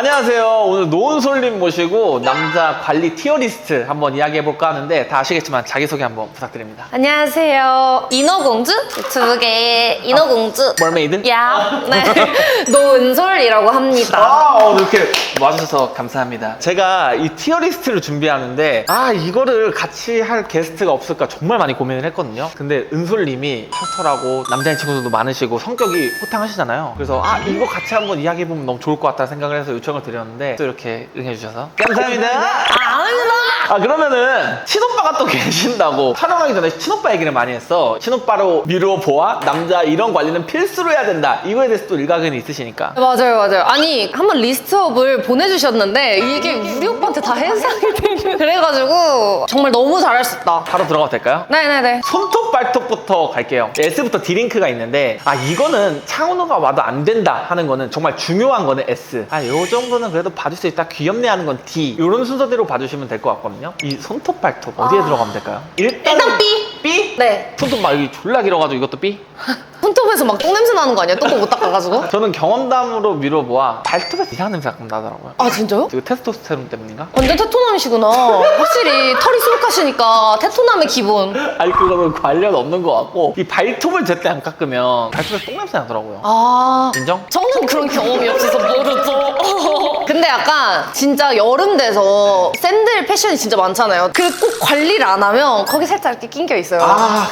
안녕하세요. 오늘 노은솔님 모시고 남자 관리 티어리스트 한번 이야기해볼까 하는데 다 아시겠지만 자기소개 한번 부탁드립니다. 안녕하세요. 인어공주? 유튜브계의 인어공주. 멀메이드? 야, 네. 노은솔이라고 합니다. 아, 오늘 이렇게 와주셔서 감사합니다. 제가 이 티어리스트를 준비하는데, 아, 이거를 같이 할 게스트가 없을까 정말 많이 고민을 했거든요. 근데 은솔님이 털털하고 남자인 친구들도 많으시고 성격이 호탕하시잖아요. 그래서, 아, 이거 같이 한번 이야기해보면 너무 좋을 것 같다는 생각을 해서 요청 을 드렸는데, 또 이렇게 응해주셔서. 감사합니다. 아, 아닙니다. 아 그러면은 친오빠가 또 계신다고. 촬영하기 전에 친오빠 얘기를 많이 했어. 친오빠로 미루어 보아? 남자 이런 관리는 필수로 해야 된다. 이거에 대해서 또 일가견이 있으시니까. 맞아요, 맞아요. 아니, 한번 리스트업을 보내주셨는데, 이게 우리 오빠한테 다 해상이 되는. 그래가지고, 정말 너무 잘할 수 있다. 바로 들어가도 될까요? 네네네. 손톱 발톱부터 갈게요. S부터 D링크가 있는데 아 이거는 창원호가 와도 안 된다 하는 거는 정말 중요한 거는 S. 아 요 정도는 그래도 봐줄 수 있다. 귀엽네 하는 건 D. 이런 순서대로 봐주시면 될 것 같거든요 이 손톱 발톱 어디에 들어가면 될까요? 일단 일단 B. B? 네. 손톱 막 여기 졸라 길어가지고 이것도 B? 손톱에서 막 똥냄새 나는 거 아니야? 똥꼬 못 닦아가지고? 저는 경험담으로 미뤄보아 발톱에서 이상한 냄새가 가끔 나더라고요. 아, 진짜요? 이거 테스토스테론 때문인가? 완전 테토남이시구나. 확실히 털이 수북하시니까 테토남의 기본. 아니 그거는 관련 없는 것 같고 이 발톱을 제때 안 깎으면 발톱에서 똥냄새 나더라고요. 아. 인정? 저는 그런 경험이 없어서 모르죠. 근데 약간 진짜 여름 돼서 샌들 패션이 진짜 많잖아요. 그리고 꼭 관리를 안 하면 거기 살짝 이렇게 낑겨 있어요.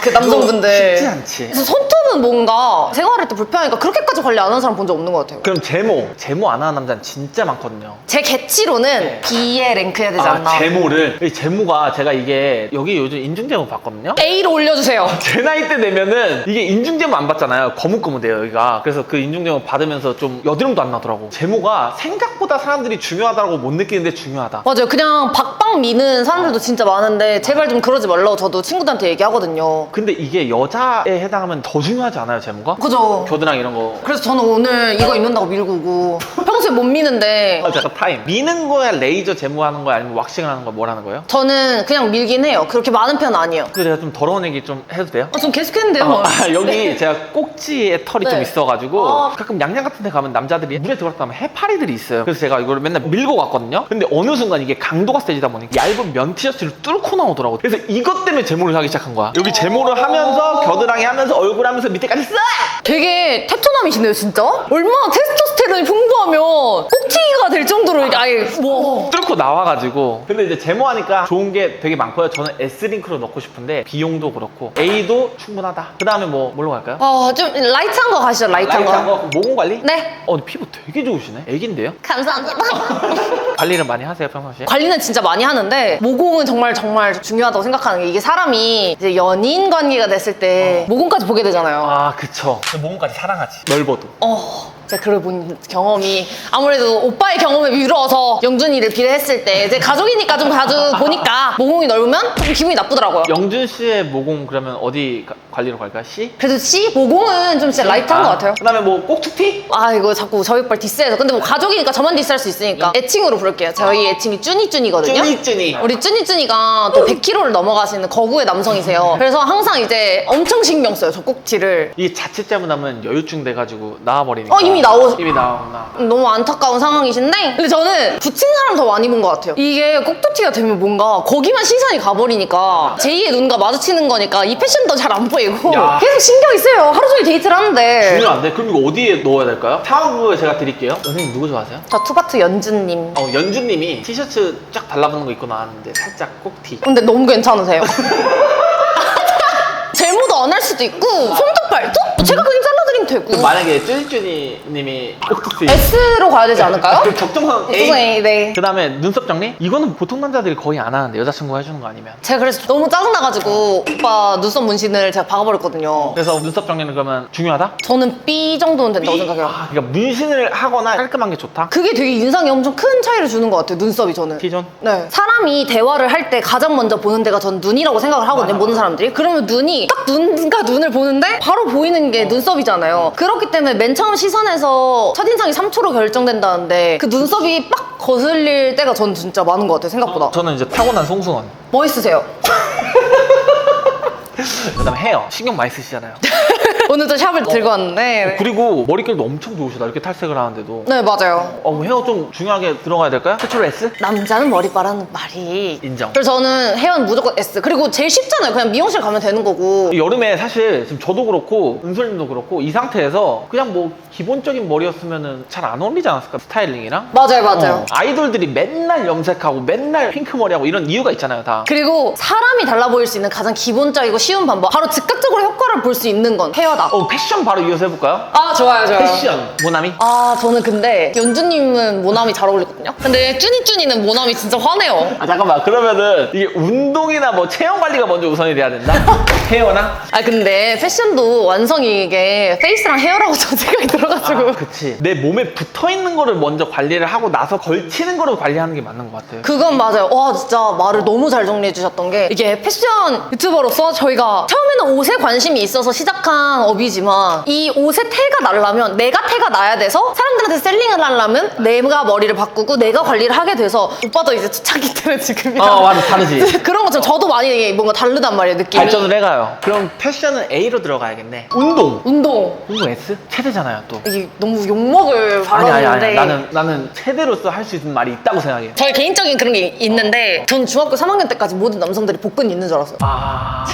그 그거 남성분들. 쉽지 않지. 그래서 손톱은 뭔가 생활할 때 불편하니까 그렇게까지 관리 안 하는 사람 본 적 없는 것 같아요. 그럼 제모 제모 안 하는 남자는 진짜 많거든요. 제 개치로는 네. B에 랭크해야 되지 않나. 아 제모를 이 제모가 제가 이게 여기 요즘 인중 제모 봤거든요. A로 올려주세요. 제 나이 때 되면은 이게 인중 제모 안 받잖아요. 거뭇거뭇해요, 여기가. 그래서 그 인중 제모 받으면서 좀 여드름도 안 나더라고. 제모가 생각보다 사람들이 중요하다고 못 느끼는데 중요하다. 맞아요. 그냥 박박 미는 사람들도 진짜 많은데 제발 좀 그러지 말라고 저도 친구들한테 얘기하거든요. 근데 이게 여자에 해당하면 더 중요하지 않아요, 제모가? 그죠? 겨드랑 이런 거. 그래서 저는 오늘 이거 입는다고 밀고 오고 평소에 못 미는데 아, 잠깐 타임. 미는 거야, 레이저 제모하는 거야, 아니면 왁싱을 하는 거야, 뭘 하는 거예요? 저는 그냥 밀긴 해요. 그렇게 많은 편은 아니에요. 그 제가 좀 더러운 얘기 좀 해도 돼요? 아, 좀 계속했는데요. 어, 아, 여기 제가 꼭지에 털이 좀 네. 있어가지고 아. 가끔 양양 같은 데 가면 남자들이 물에 들어갔다 하면 해파리들이 있어요. 그래서 제가 이거를 맨날 밀고 갔거든요. 근데 어느 순간 이게 강도가 세지다 보니 얇은 면 티셔츠를 뚫고 나오더라고. 그래서 이것 때문에 제모를 하기 시작한 거야. 여기 제모를 하면서 겨드랑이 하면서 얼굴 하면서 밑에까지 싹! 되게 테토남이시네요, 진짜? 얼마나 테스토스테론이 풍부하면 꼭지가 될 정도로 이게 아예 뭐 뚫고 나와가지고 근데 이제 제모하니까 좋은 게 되게 많고요 저는 S링크로 넣고 싶은데 비용도 그렇고 A도 충분하다 그 다음에 뭐 뭘로 갈까요? 아, 좀 라이트한 거 가시죠, 라이트한 거. 라이트한 거 모공 관리? 네. 어 근데 피부 되게 좋으시네 애긴데요? 감사합니다. 관리를 많이 하세요 평상시에? 관리는 진짜 많이 하는데 모공은 정말 정말 중요하다고 생각하는 게 이게 사람이 이제 연인 관계가 됐을 때 모공까지 보게 되잖아요. 아 그쵸 모공까지 사랑하지 넓어도 어, 제가 그걸 본 경험이 아무래도 오빠의 경험에 미뤄서 영준이를 비례했을 때 이제 가족이니까 좀 자주 보니까 모공이 넓으면 좀 기분이 나쁘더라고요. 영준 씨의 모공 그러면 어디 가- 관리로 갈까요? C? 그래도 C 모공은 좀 진짜 라이트한 것 같아요. 그 다음에 뭐 꼭두피? 아 이거 자꾸 저희 오빠를 디스해서 근데 뭐 가족이니까 저만 디스할 수 있으니까 애칭으로 부를게요. 저희 애칭이 쭈니쭈니거든요. 쭈니쭈니 우리 쭈니쭈니가 또 100kg를 넘어가시는 거구의 남성이세요. 그래서 항상 이제 엄청 신경 써요, 저 꼭지를. 이게 자칫 잘못하면 여유증 돼가지고 나와버리니까 어, 이미 나오- 이미 나오나 너무 안타까운 상황이신데 근데 저는 붙인 사람 더 많이 본 것 같아요 이게 꼭두티가 되면 뭔가 거기만 시선이 가버리니까 제2의 눈과 마주치는 거니까 이 패션도 잘 안 보이고 야. 계속 신경이 쓰여요 하루 종일 데이트를 하는데 중요한데? 그럼 이거 어디에 넣어야 될까요? 상황극을 제가 드릴게요 선생님 누구 좋아하세요? 저 투바투 연준님 어, 연주님이 티셔츠 쫙 달라붙는 거 입고 나왔는데 살짝 꼭티 근데 너무 괜찮으세요 제모도 안 할 수도 있고 손톱 발톱? 제가 그냥 잘라드리면 되고 그럼 만약에 쭈니쭈니님이 꼭두피 S로 가야 되지 않을까요? 그 적정선 A A, 네. 그 다음에 눈썹 정리? 이거는 보통 남자들이 거의 안 하는데 여자친구가 해주는 거 아니면 제가 그래서 너무 짜증나가지고 오빠 눈썹 문신을 제가 박아버렸거든요 그래서 눈썹 정리는 그러면 중요하다? 저는 B 정도는 된다고 생각해요. 아, 그러니까 문신을 하거나 깔끔한 게 좋다? 그게 되게 인상에 엄청 큰 차이를 주는 것 같아요, 눈썹이 저는. T존? 네. 사람이 대화를 할 때 가장 먼저 보는 데가 전 눈이라고 생각을 하거든요, 모든 사람들이. 그러면 눈이 딱 눈과 눈을 보는데 바로 보이는 게 눈썹이잖아요. 그렇기 때문에 맨 처음 시선에서 첫인상이 3초로 결정된다는데 그 눈썹이 빡 거슬릴 때가 전 진짜 많은 것 같아요, 생각보다. 저는 이제 타고난 송승헌 멋있으세요. 그 다음에 헤어 신경 많이 쓰시잖아요 오늘도 샵을 들고 왔는데. 그리고 머릿결도 엄청 좋으시다. 이렇게 탈색을 하는데도. 네, 맞아요. 어, 헤어 좀 중요하게 들어가야 될까요? 최초로 S? 남자는 머리빠라는 말이. 인정. 그래서 저는 헤어는 무조건 S. 그리고 제일 쉽잖아요. 그냥 미용실 가면 되는 거고. 여름에 사실 지금 저도 그렇고 은솔님도 그렇고 이 상태에서 그냥 뭐 기본적인 머리였으면은 잘안 어울리지 않았을까 스타일링이랑 맞아요, 맞아요. 어, 아이돌들이 맨날 염색하고 맨날 핑크 머리하고 이런 이유가 있잖아요 다 그리고 사람이 달라 보일 수 있는 가장 기본적이고 쉬운 방법. 바로 즉각적으로 효과를 볼 수 있는 건 헤어 다. 어, 패션 바로 이어서 해볼까요? 아, 좋아요, 좋아요. 패션 모나미 아, 저는 근데 연주님은 모나미 잘 어울리거든요. 근데 쭈니쭈니는 모나미 진짜 화내요. 아 잠깐만 그러면은 이게 운동이나 뭐 체형 관리가 먼저 우선이 돼야 된다? 헤어나? 아, 근데 패션도 완성이 이게 페이스랑 헤어라고 저 생각이 들어가 지고. 아, 그치 내 몸에 붙어 있는 거를 먼저 관리를 하고 나서 걸치는 거를 관리하는 게 맞는 것 같아요 그건 맞아요. 와, 진짜 말을 너무 잘 정리해 주셨던 게 이게 패션 유튜버로서 저희가 처음에는 옷에 관심이 있어서 시작한 업이지만 이 옷에 태가 나려면 내가 태가 나야 돼서 사람들한테 셀링을 하려면 내가 머리를 바꾸고 내가 관리를 하게 돼서 오빠도 이제 초창기 때는 지금이랑 어 맞아 다르지 그런 것처럼 저도 많이 뭔가 다르단 말이에요, 느낌이. 발전을 해가요 그럼 패션은 A로 들어가야겠네 운동 운동. 운동 S? 최대잖아요 또 이게 너무 욕먹을 아니 아니 발언인데 아니 나는 나는 최대로서 할 수 있는 말이 있다고 생각해. 저희 개인적인 그런 게 있는데 전 중학교 3학년 때까지 모든 남성들이 복근 있는 줄 알았어요. 아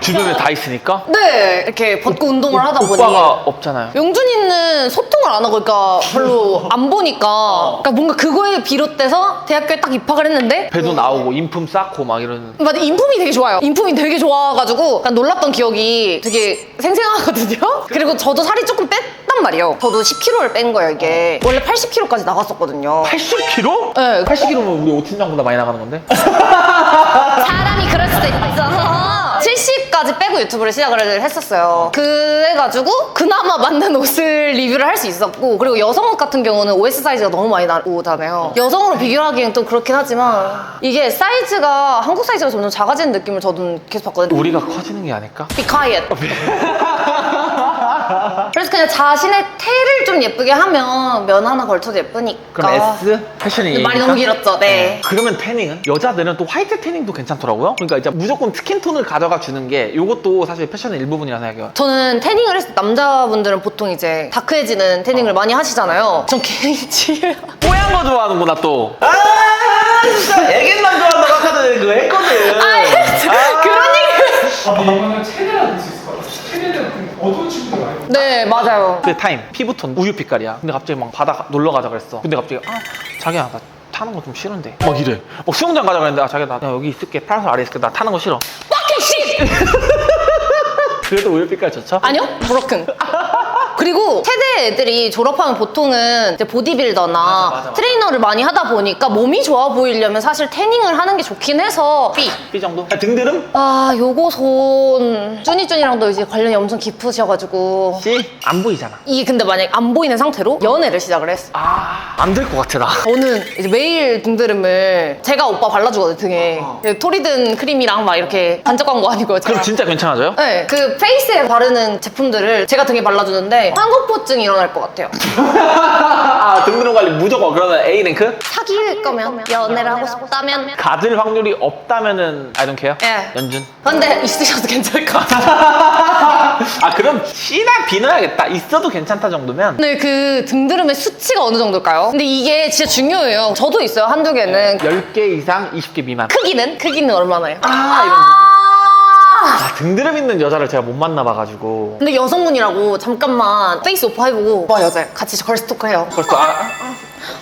주변에 다 있으니까 네, 이렇게 벗고 운동을 하다 보니 오빠가 없잖아요. 용준이는 소통을 안 하고 그러니까 별로 안 보니까 그러니까 뭔가 그거에 비롯돼서 대학교에 딱 입학을 했는데 배도 나오고 인품 쌓고 막 이러는. 맞아 인품이 되게 좋아요. 인품이 되게 좋아가지고 약간 놀랐던 기억이 되게 생생하거든요. 그리고 저도 살이 조금 뺐단 말이에요. 저도 10kg를 뺀 거예요 이게. 원래 80kg까지 나갔었거든요. 80kg? 네. 80kg면 우리 오팀장보다 많이 나가는 건데? 사람이 그럴 수도 있어. 70까지 빼고 유튜브를 시작을 했었어요. 그래가지고 그나마 맞는 옷을 리뷰를 할 수 있었고 그리고 여성 옷 같은 경우는 OS 사이즈가 너무 많이 나오잖아요. 여성으로 비교하기엔 또 그렇긴 하지만 이게 사이즈가 한국 사이즈가 점점 작아지는 느낌을 저도 계속 받거든요. 우리가 커지는 게 아닐까? Be quiet. 그래서 그냥 자신의 태를 좀 예쁘게 하면 면 하나 걸쳐도 예쁘니까. 그럼 S? 패션이 말이? 너무 길었죠. 네. 그러면 태닝은? 여자들은 또 화이트 태닝도 괜찮더라고요. 그러니까 이제 무조건 스킨 톤을 가져가 주는 게 이것도 사실 패션의 일부분이라 생각해요. 저는 태닝을 했을 때 남자분들은 보통 이제 다크해지는 태닝을 많이 하시잖아요. 전 개인치 뽀얀 거 좋아하는구나 또. 아 진짜 애견만 좋아한다고 아까 전에 그거 했거든. 그런 얘기. 아, 근데 이거는 최대라 될수 있을 것 같아. 최대는 좀 어두운 친구들 네 맞아요. 그 타임 피부톤 우유 빛깔이야 근데 갑자기 막 바다 놀러 가자 그랬어 근데 갑자기 아 자기야 나 타는 거 좀 싫은데 막 이래 막 수영장 가자 그랬는데 아 자기야 나, 나 여기 있을게 파라솔 아래 있을게 나 타는 거 싫어 fucking shit. 그래도 우유 빛깔 좋죠? 아니요 브로큰. 그리고 세대 애들이 졸업하면 보통은 이제 보디빌더나 맞아, 맞아. 트레이너를 많이 하다 보니까 몸이 좋아 보이려면 사실 태닝을 하는 게 좋긴 해서 B. B 정도? 아, 등드름? 아 요거 손 쭈니쭈니랑도 이제 관련이 엄청 깊으셔가지고 C? 안 보이잖아 이게 근데 만약 안 보이는 상태로 연애를 시작을 했어. 아 안 될 것 같아 나 저는 이제 매일 등드름을 제가 오빠 발라주거든요 등에 그 토리든 크림이랑 막 이렇게 반짝 광고 아니고요 그럼 진짜 괜찮아져요? 네, 그 페이스에 바르는 제품들을 제가 등에 발라주는데 황급포증이 일어날 것 같아요 아 등드름 관리 무조건 그러면 A 랭크? 사귈 거면 연애를 하고 싶다면 가질 확률이 없다면은 I don't care? 예. 연준 근데 있으셔도 괜찮을 것 같아요 아 그럼 C나 B 넣어야겠다 있어도 괜찮다 정도면 근데 그 등드름의 수치가 어느 정도일까요? 근데 이게 진짜 중요해요 저도 있어요 한두 개는 10개 이상 20개 미만 크기는? 크기는 얼마나요? 아, 이런 아 아, 등드름 있는 여자를 제가 못 만나봐가지고 근데 여성분이라고 잠깐만 페이스 오빠 해보고 와 여자 같이 걸스토크 해요 벌써 아,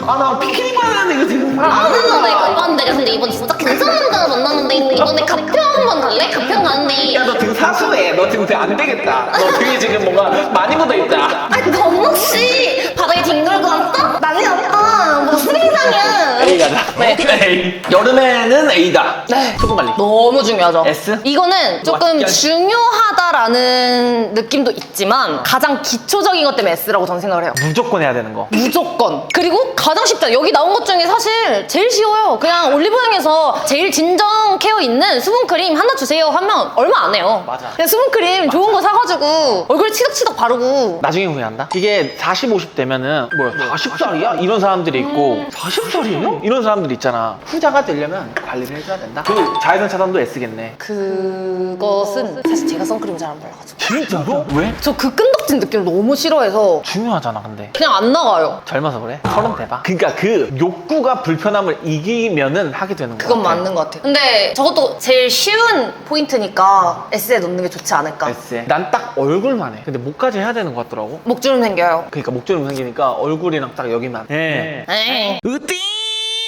아, 나 비키니 입어야 되는데 이거 지금. 아, 나 이거 입었는데 근데 이번 진짜 괜찮은 남자 만나는데 이번에 가평 한번 갈래? 가평 가는데 야, 너등 사수해. 너 지금 안 되겠다. 너 등에 지금 뭔가 많이 묻어 있다. 아니 너 혹시 가자. 네. A. 여름에는 A다. 네. 수분 관리. 너무 중요하죠 S? 이거는 조금 맛있게 중요하다라는 느낌도 있지만 가장 기초적인 것 때문에 S라고 저는 생각을 해요 무조건 해야 되는 거. 무조건 그리고 가장 쉽다 여기 나온 것 중에 사실 제일 쉬워요 그냥 올리브영에서 제일 진정 케어 있는 수분크림 하나 주세요 하면 얼마 안 해요 맞아. 그냥 수분크림 좋은 거 사가지고 얼굴에 치덕치덕 바르고 나중에 후회한다? 이게 40, 50 되면은 뭐야 40살이야? 이런 사람들이 있고 40살이네? 이런 사람들 있잖아. 후자가 되려면 관리를 해줘야 된다. 그 자외선 차단도 애쓰겠네. 그것은 사실 제가 선크림 잘 안 발라가지고 진짜로? 왜? 저 그 끈덕진 느낌 너무 싫어해서 중요하잖아, 근데. 그냥 안 나가요 젊어서 그래? 서른 대봐. 그러니까 그 욕구가 불편함을 이기면은 하게 되는 거야. 그건 맞는 것 같아요 근데 저것도 제일 쉬운 포인트니까 S에 넣는 게 좋지 않을까 에세. 난딱 얼굴만 해. 근데 목까지 해야 되는 것 같더라고. 목주름 생겨요 그러니까 목주름 생기니까 얼굴이랑 딱 여기만. 예. 에이.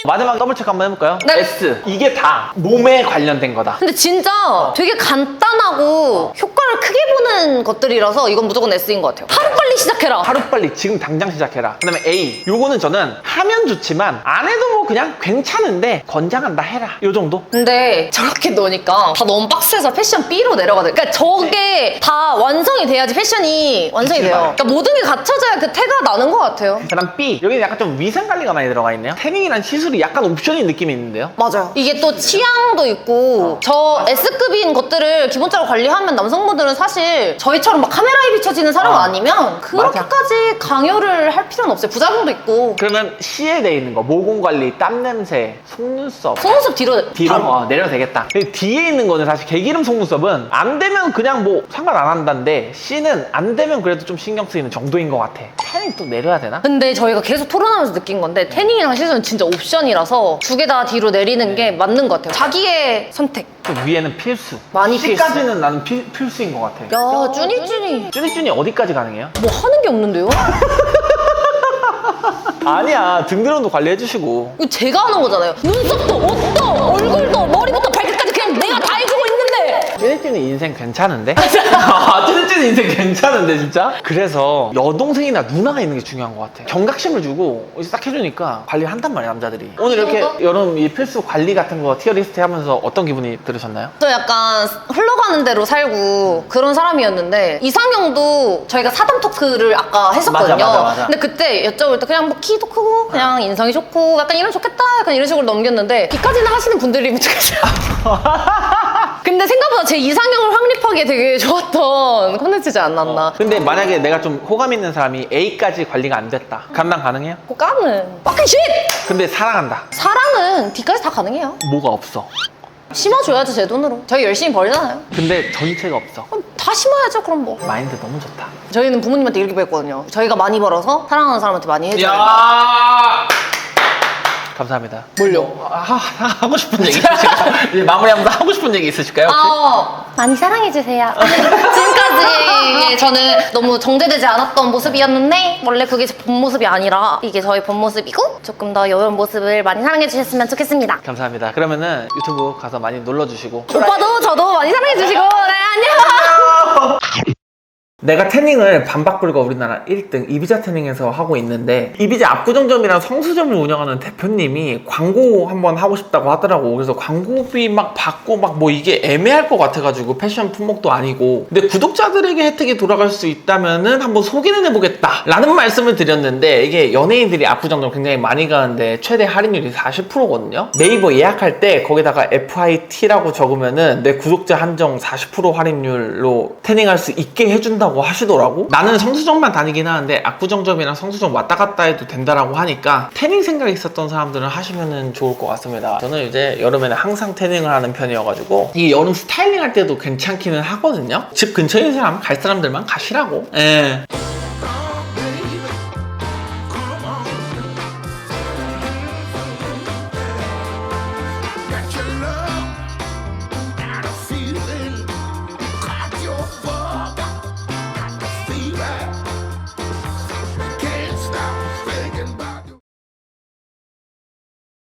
마지막 더블 체크 한번 해볼까요? 네. S. 이게 다 몸에 관련된 거다. 근데 진짜 되게 간단하고 효과를 크게 보는 것들이라서 이건 무조건 S인 것 같아요 하루 빨리 시작해라 하루빨리 지금 당장 시작해라. 그 다음에 A. 요거는 저는 하면 좋지만 안 해도 뭐 그냥 괜찮은데 건장한다 해라. 요 정도? 근데 저렇게 넣으니까 다 너무 박스에서 패션 B로 내려가요. 그러니까 저게 다 완성이 돼야지 패션이 완성이 돼요. 그러니까 모든 게 갖춰져야 그 태가 나는 것 같아요. 그 다음 B. 여기는 약간 좀 위생 관리가 많이 들어가 있네요. 태닝이란 시술이 약간 옵션인 느낌이 있는데요. 맞아요. 이게 또 취향도 있고 저 S급인 것들을 기본적으로 관리하면 남성분들은 사실 저희처럼 막 카메라에 비춰지는 사람 아, 아니면 그렇게까지 강요를 할 필요는 없어요. 부작용도 있고 그러면 C에 돼 있는 거 모공 관리, 땀 냄새, 속눈썹. 속눈썹 뒤로 뒤로 바로. 어, 내려도 되겠다. 근데 D에 있는 거는 사실 개기름 속눈썹은 안 되면 그냥 뭐 상관 안 한다는데 C는 안 되면 그래도 좀 신경 쓰이는 정도인 것 같아. 태닝 또 내려야 되나? 근데 저희가 계속 토론하면서 느낀 건데 태닝이랑 시술은 진짜 옵션 이라서 두 개 다 뒤로 내리는 게 맞는 것 같아요. 자기의 선택. 또 위에는 필수. 많이 필수. C까지는 나는 필, 필수인 것 같아. 야, 쭈니쭈니. 쭈니쭈니 어디까지 가능해요? 뭐 하는 게 없는데요? 아니야 등드름도 관리해 주시고 이거 제가 하는 거잖아요. 눈썹도, 옷도, 얼굴도, 머리부터 발끝까지 그냥 내가 다 해주고 쭈니쭈니 인생 괜찮은데? 아 쭈니쭈니 인생 괜찮은데 진짜? 그래서 여동생이나 누나가 있는 게 중요한 것 같아 경각심을 주고 딱 해주니까 관리한단 말이야 남자들이 오늘 이렇게? 여름 이 필수 관리 같은 거 티어리스트 하면서 어떤 기분이 들으셨나요? 저 약간 흘러가는 대로 살고 그런 사람이었는데 이상형도 저희가 사담 토크를 아까 했었거든요. 맞아, 맞아, 맞아. 근데 그때 여쭤볼 때 그냥 뭐 키도 크고 그냥 인성이 좋고 약간 이러면 좋겠다 약간 이런 식으로 넘겼는데 비까지는 하시는 분들이면 좋겠어요. 근데 생각보다 제 이상형을 확립하기에 되게 좋았던 콘텐츠지 않았나. 근데 만약에 내가 좀 호감 있는 사람이 A까지 관리가 안 됐다 감당 가능해요? 고가는 fucking shit! 근데 사랑한다 사랑은 D까지 다 가능해요. 뭐가 없어 심어줘야죠 제 돈으로. 저희 열심히 벌잖아요. 근데 전체가 없어 그럼 다 심어야죠 그럼 뭐. 마인드 너무 좋다 저희는 부모님한테 이렇게 배웠거든요. 저희가 많이 벌어서 사랑하는 사람한테 많이 해줘야 된다. 야 감사합니다. 뭘요? 아, 하, 하고 싶은 얘기 있으실까요? 이제 마무리하면서 하고 싶은 얘기 있으실까요? 혹시? 아, 많이 사랑해주세요. 지금까지 저는 너무 정제되지 않았던 모습이었는데 원래 그게 제 본 모습이 아니라 이게 저희 본 모습이고 조금 더 이런 모습을 많이 사랑해주셨으면 좋겠습니다. 감사합니다. 그러면은 유튜브 가서 많이 눌러주시고 오빠도 저도 많이 사랑해주시고 네 안녕. 내가 태닝을 반박 불가 우리나라 1등 이비자 태닝에서 하고 있는데 이비자 압구정점이랑 성수점을 운영하는 대표님이 광고 한번 하고 싶다고 하더라고. 그래서 광고비 막 받고 막 뭐 이게 애매할 것 같아가지고 패션 품목도 아니고. 근데 구독자들에게 혜택이 돌아갈 수 있다면은 한번 소개는 해보겠다 라는 말씀을 드렸는데 이게 연예인들이 압구정점 굉장히 많이 가는데 최대 할인율이 40%거든요. 네이버 예약할 때 거기다가 FIT라고 적으면은 내 구독자 한정 40% 할인율로 태닝할 수 있게 해준다고 하시더라고. 나는 성수점만 다니긴 하는데 압구정점이랑 성수점 왔다 갔다 해도 된다라고 하니까 태닝 생각이 있었던 사람들은 하시면은 좋을 것 같습니다. 저는 이제 여름에는 항상 태닝을 하는 편이어가지고 이 여름 스타일링 할 때도 괜찮기는 하거든요. 집 근처에 있는 사람 갈 사람들만 가시라고. 예.